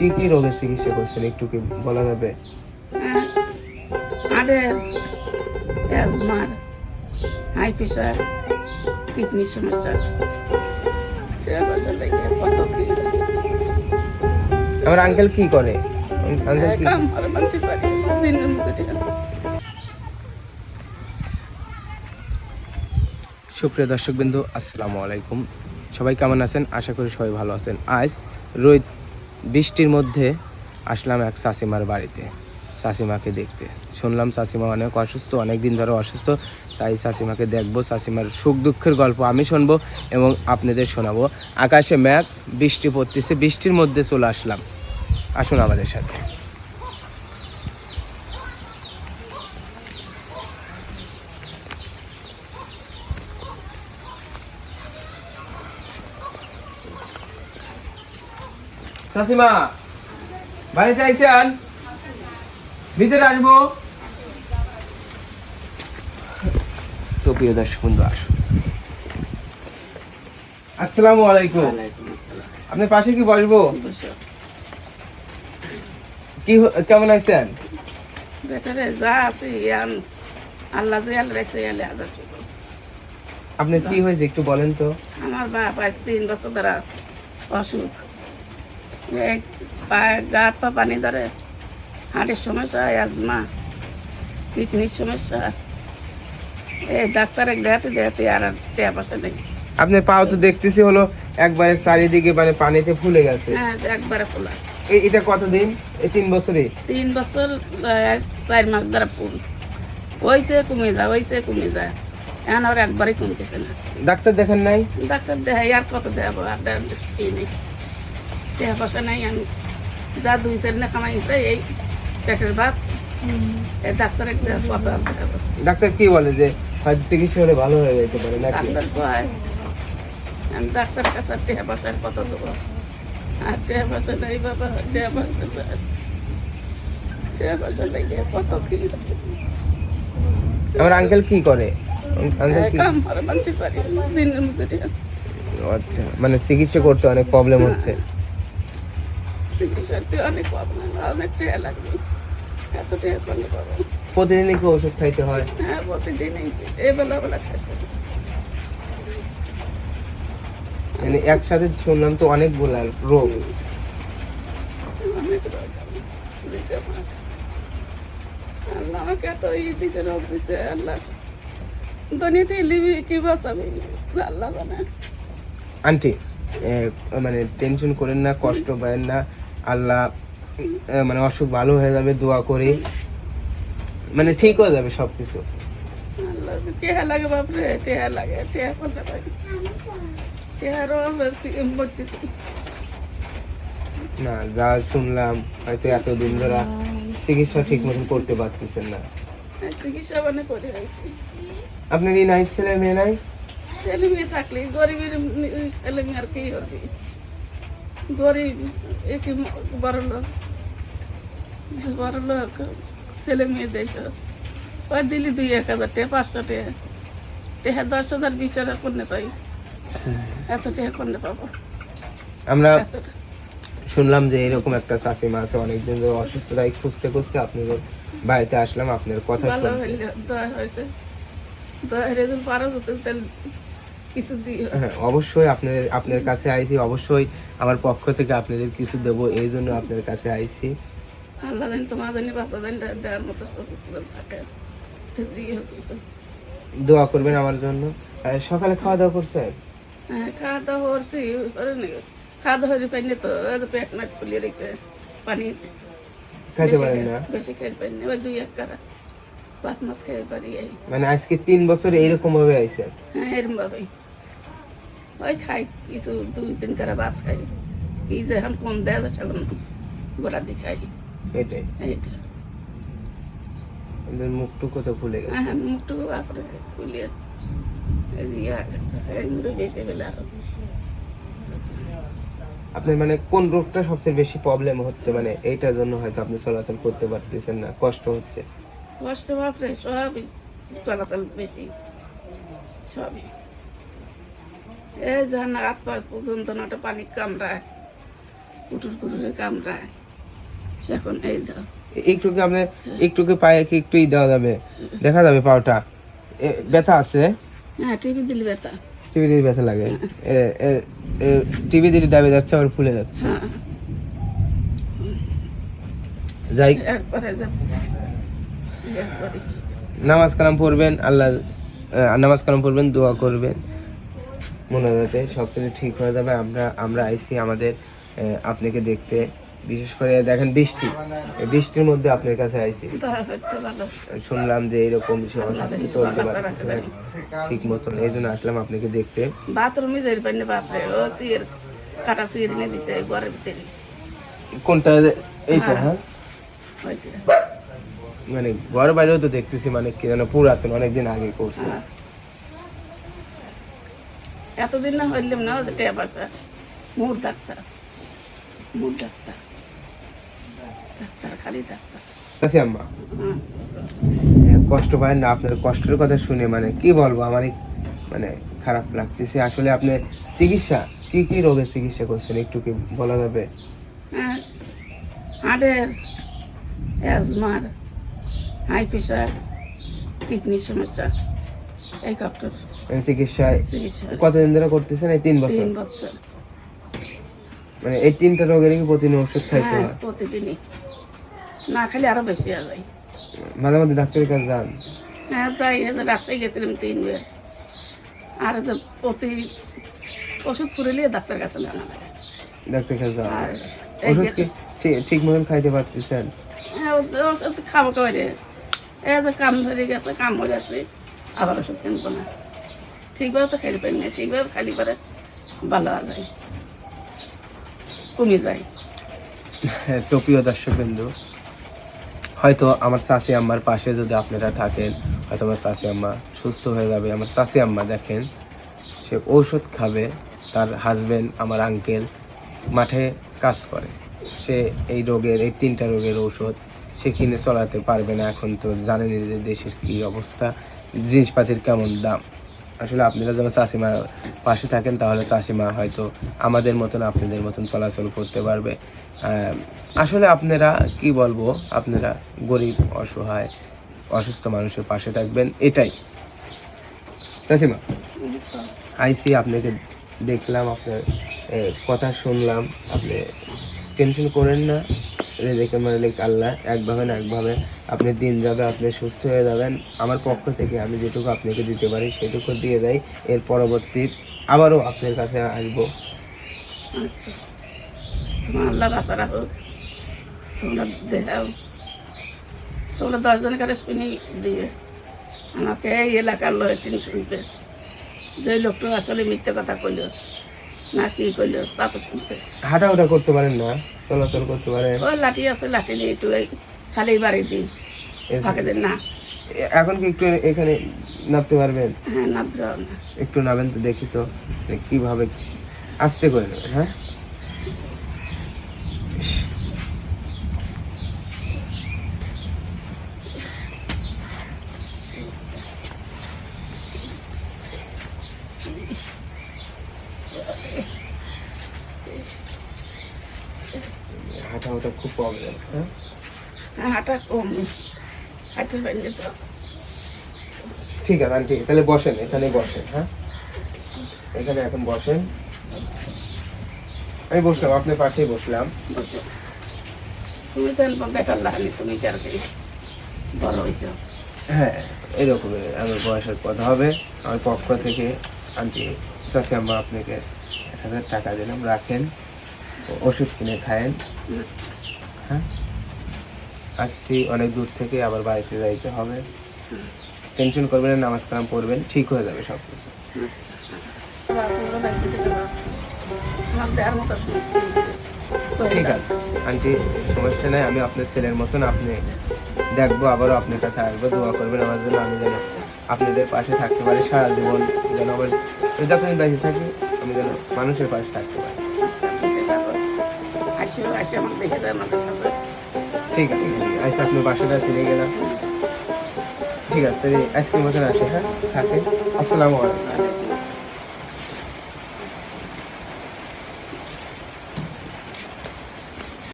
কি কি রোগের চিকিৎসা করছেন? একটু কি বলা যাবে? হ্যাঁ, অ্যাজমার হাই প্রেশার কিডনির সমস্যা। কত কি। আমার আঙ্কেল কি করে? আঙ্কেল কি? কাম করে মানুষের বাড়ি দিনের মজুরি সুপ্রিয় দর্শকবৃন্দু আসসালামু আলাইকুম। সবাই কেমন আছেন? আশা করি সবাই ভালো আছেন। আজ রোদ বৃষ্টির মধ্যে আসলাম এক শাসিমার বাড়িতে শাসিমাকে দেখতে। শুনলাম শাসিমা অনেক অসুস্থ অনেক দিন ধরে অসুস্থ, তাই শাসিমাকে দেখব শাসিমার সুখ দুঃখের গল্প আমি শুনব এবং আপনাদের শোনাবো। আকাশে ম্যাঘ বৃষ্টি পড়তেছে, বৃষ্টির মধ্যে চলে আসলাম। আসুন আমাদের সাথে। চাষিমা বাড়িতে আইসেন? ভিতরে আসব। তো প্রিয় দর্শক বন্ধু আসুন। আসসালামু আলাইকুম। আপনার পাশে কি বসবো? কি কেমন আছেন? বেটারে যা আছে ইয়ান। আল্লাহ যে আল্লাহ রেখেছে ইয়ালে আদর আপনার কি হয়েছে একটু বলেন তো। আমার বাপ আজ তিন বছর ধরে অসুখ। পায়ে গা হাত পা পানি ধরে হার্টের সমস্যা অ্যাজমা কিডনির সমস্যা। এই ডাক্তারের দেখাতে দেখাতে আর আর টেয়া পয়সা নেই। আপনার পাও তো দেখতেছি হলো একবারে চারিদিকে মানে পানিতে ফুলে গেছে। হ্যাঁ একবারে এ- এটা কতদিন? এই তিন বছরে তিন বছর চার মাস ধরে ফুল। ওইসে কমে যায় ওইসে কমে যায়। এখন আর একবারই কমতেছে না। ডাক্তার দেখেন নাই? ডাক্তার দেখাই আর কত দেখাবো? আর দেখার কি নেই। দেহা পয়সা নেই আমি যা দুই চার না কামাই করে এই পেটের ভাত এই ডাক্তারের দেহা কত ডাক্তার কি বলে যে হয়তো চিকিৎসা হলে ভালো হয়ে যেতে পারে নাকি? ডাক্তার কয় আমি ডাক্তার কাছে টেহা পয়সার কত দেবো আর টেহা পয়সা নেই বাবা টেহা পয়সা শেষ। পয়সা লেগে কত কি? আমার আঙ্কেল কি করে? আঙ্কেল কি? কাম করে মানুষের বাড়ি দিনের মজুরি আচ্ছা মানে চিকিৎসা করতে অনেক প্রবলেম হচ্ছে। চিকিৎসাতে অনেক প্রবলেম অনেক টেহা লাগবে। এত টেহা করলে পাবো। প্রতিদিনই কি ওষুধ খাইতে হয়? হ্যাঁ প্রতিদিনই এই বেলা বেলা খাইতে মানে একসাথে শুনলাম তো রোগ। অনেক রোগ দিছে আল্লাহ আমাকে এত ই দিছে রোগ দিছে আল্লাহ দুনিয়াতে লিবি কি বাঁচাবি? আল্লাহ জানে। আন্টি মানে টেনশন করেন না কষ্ট পাবেন না। আল্লাহ মানে অসুখ ভালো হয়ে যাবে দোয়া করি। মানে ঠিক হয়ে যাবে সবকিছু। আল্লাহ টেহা লাগে বাপরে টেহা লাগে টেহা করতে পারি টেহারও মরতেছি। না যা শুনলাম হয়তো এতদিন ধরে চিকিৎসা ঠিক মতন করতে পারতেছেন না। চিকিৎসা মানে করে হয়েছি। আপনার এই নাই ছেলে মেয়ে নাই? ছেলে মেয়ে থাকলে গরিবের ছেলে মেয়ে আর কি করবি গরিব একই বড় লোক বড় লোক ছেলে মেয়ে দেখতো ওই দিলি দুই এক হাজার টাকা পাঁচশো টাকা। টাকা দশ হাজার বিশ হাজার করলে পাই? এত টাকা করলে পাবো? আমরা শুনলাম যে এরকম একটা চাষিমা আছে অনেকদিন ধরে অসুস্থ তাই খুঁজতে খুঁজতে আপনাদের বাড়িতে আসলাম আপনার কথা ভালো হইলে দয়া হয়েছে। দয়া যদি পারো তাহলে কিছু হ্যাঁ অবশ্যই আপনাদের আপনার কাছে আইছি অবশ্যই আমার পক্ষ থেকে আপনাদের কিছু দেবো এই জন্য আপনার কাছে আইছি। আল্লাহ জানি তোমার জানি বাচ্চা জানি দেওয়ার মতো থাকে কিছু দোয়া করবেন আমার জন্য। সকালে খাওয়া দাওয়া করছেন? হ্যাঁ খাওয়া দাওয়া করছি খাওয়া দাওয়া হয়ে পাইনি তো পেট নাট ফুলিয়ে রেখেছে পানি খাইতে পারেন না? বেশি খেয়ে পাইনি ওই দুই এক কারা। ভাত মাত খেয়ে পারি মানে আজকে তিন বছর এইরকম ভাবে আইছেন? হ্যাঁ এরম ভাবেই ওই খাই কিছু দুই তিন কারা ভাত খাই কি যে এখন কোন যাচ্ছে এখন গোড়া দিয়ে খাই এটাই এইটা মুখটুকু তো ফুলে গেছে হ্যাঁ মুখটুকু বাপরে বেলা আপনার মানে কোন রোগটা সবচেয়ে বেশি প্রবলেম হচ্ছে? মানে এইটার জন্য হয়তো আপনি চলাচল করতে পারতেছেন না কষ্ট হচ্ছে। কষ্ট বাপরে সবই চলাচল বেশি। সবই। এই যখন হাত পা পর্যন্ত নটা পানি কামড়ায় কুটুর কুটুরে কামড়ায়। এখন এই দাও একটু কি আপনার একটু কি পায়ে কি একটু দেওয়া যাবে? দেখা যাবে পাওটা। ব্যথা আছে? হ্যাঁ টিভি দিলি ব্যথা। টিভি দিলে ব্যথা লাগে। টিভি দিলে দাবে যাচ্ছে আবার ফুলে যাচ্ছে। হ্যাঁ। যাই একবারে নামাজ কালাম পড়বেন আল্লাহ নামাজ কালাম পড়বেন দোয়া করবেন। মনে যাতে সব কিছু ঠিক হয়ে যাবে। আমরা আমরা আইসি আমাদের আপনাকে দেখতে। বিশেষ করে দেখেন বৃষ্টি। বৃষ্টির মধ্যে আপনার কাছে আইসি। শুনলাম যে এরকম অসুস্থ চলতে পারতেছে ঠিক মতন। এই জন্য আসলাম আপনাকে দেখতে। বাথরুমে যাই পাইনি বাপরে। ও চির কাটা চির নিয়ে দিছে ঘরের ভিতরে। কোনটা এইটা হ্যাঁ। মানে ঘর বাইরেও তো দেখতেছি মানে কি যেন পুরাতন অনেকদিন আগে করছে। হ্যাঁ। এতদিন না হইলাম না ওদের টেয়া বাসা। মুর ডাক্তার মুর ডাক্তার। ডাক্তার খালি ডাক্তার। আছে আম্মা হ্যাঁ। কষ্ট পায় না আপনার? কষ্টের কথা শুনে মানে কি বলব আমারই মানে খারাপ লাগতেছে। আসলে আপনি চিকিৎসা কি কি রোগের চিকিৎসা করছেন? একটু কি বলা যাবে? হার্টের অ্যাজমার হাই প্রেশার কিডনির সমস্যা। এই মানে চিকিৎসায় চিকিৎসা কতদিন ধরে করতেছেন? এই তিন বছর তিন বছর। মানে এই তিনটা রোগের কি প্রতিদিন ওষুধ খাইতে হ্যাঁ হয়? প্রতিদিনই। না খালি আরও বেশি হয়ে যায়। মাঝে মাঝে ডাক্তারের কাছে যান? হ্যাঁ যাই যে রাজশাহী গেছিলাম তিনবার আর যে প্রতি ওষুধ ফুরিলে ডাক্তার কাছে নেওয়া লাগে ডাক্তারের কাছে এই ওষুধ কি ঠিক- ঠিক মতন খাইতে পারতেছেন? হ্যাঁ ওষুধ খাব করে এই যে কাম ধরে গেছে কাম হয়ে গেছে আবার ওষুধ কিনবো না। ঠিকভাবে তো খেতে পারি না, ঠিকভাবে খালি করে ভালো যায় কমে যায়। তো প্রিয় দর্শক বিন্দু হয়তো আমার চাষি আম্মার পাশে যদি আপনারা থাকেন, হয়তো আমার চাষি আম্মা সুস্থ হয়ে যাবে। আমার চাষি আম্মা দেখেন, সে ঔষধ খাবে, তার হাজবেন্ড আমার আঙ্কেল মাঠে কাজ করে। সে এই রোগের, এই তিনটা রোগের ঔষধ সে কিনে চলাতে পারবে না। এখন তো জানেনই যে দেশের কী অবস্থা। জিনিসপাতির কেমন দাম? আসলে আপনারা যেমন চাষিমার পাশে থাকেন, তাহলে চাষিমা হয়তো আমাদের মতন আপনাদের মতন চলাচল করতে পারবে। আসলে আপনারা, কি বলব, আপনারা গরিব, অসহায়, অসুস্থ মানুষের পাশে থাকবেন, এটাই। চাষিমা? আইসি, আপনাকে দেখলাম, আপনার কথা শুনলাম, আপনি টেনশন করেন না। রেজেকে মালিক আল্লাহ একভাবে না একভাবে। আপনি দিন যাবে আপনি সুস্থ হয়ে যাবেন। আমার পক্ষ থেকে আমি যেটুকু আপনাকে দিতে পারি সেটুকু দিয়ে দেয়। এর পরবর্তী আবারও আপনার কাছে আসব। আচ্ছা। তোমার আল্লাহ বাসা রাখো। তোমরা দেখাও। তোমরা দশজনের কাছে শুনি দিয়ে আমাকে এই এলাকার লোকটিন শুনবে। যে লোকটা আসলে মিথ্যে কথা কইল না কি কইল তা তো শুনবে। হাঁটাউটা করতে পারেন না। চলাচল করতে পারে। ওই লাঠি আছে লাঠি নিয়ে একটু খালি বাড়ি দিই। এ- ফাঁকে দিন না। এখন কি একটু এখানে নামতে পারবেন? হ্যাঁ নামতে পারবেন একটু নামেন তো দেখি তো কীভাবে কীভাবে আস্তে করে নেবেন হ্যাঁ ইস, হাঁটা ওটা খুব প্রবলেম হ্যাঁ? হাঁটা কম হাঁটের বাইরে তো। ঠিক আছে আন্টি তাহলে বসেন এখানে বসেন হ্যাঁ? এখানে এখন বসেন। আমি বসলাম আপনার পাশেই বসলাম। বসো। তুমি তো বেটার লাগনি তুমি কি বড় হয়েছ হ্যাঁ এরকমই আমার বয়সের কথা হবে। আমার পক্ষ থেকে আন্টি চাষি আমরা আপনাকে এক হাজার টাকা দিলাম রাখেন ওষুধ কিনে খায়েন। হ্যাঁ? আসছি, অনেক দূর থেকে আবার বাড়িতে যাইতে হবে। টেনশন করবেন নামাজ কালাম পড়বেন, ঠিক হয়ে যাবে সব কিছু ঠিক আছে। আন্টি, সমস্যা নাই, আমি আপনার ছেলের মতন আপনি দেখব, আবারও আপনার কাছে আসব, দোয়া করবেন আমার জন্য, আমি যেন আপনাদের পাশে থাকতে পারি সারা জীবন, যেন আমার যতদিন বেঁচে থাকি, আমি যেন মানুষের পাশে থাকতে পারি। দেখে ঠিক আছে আইসা আপনি বাসাটা চিনে গেলাম ঠিক আছে আইসক্রিম মতন আসে হ্যাঁ? থাকে। আসসালামু আলাইকুম।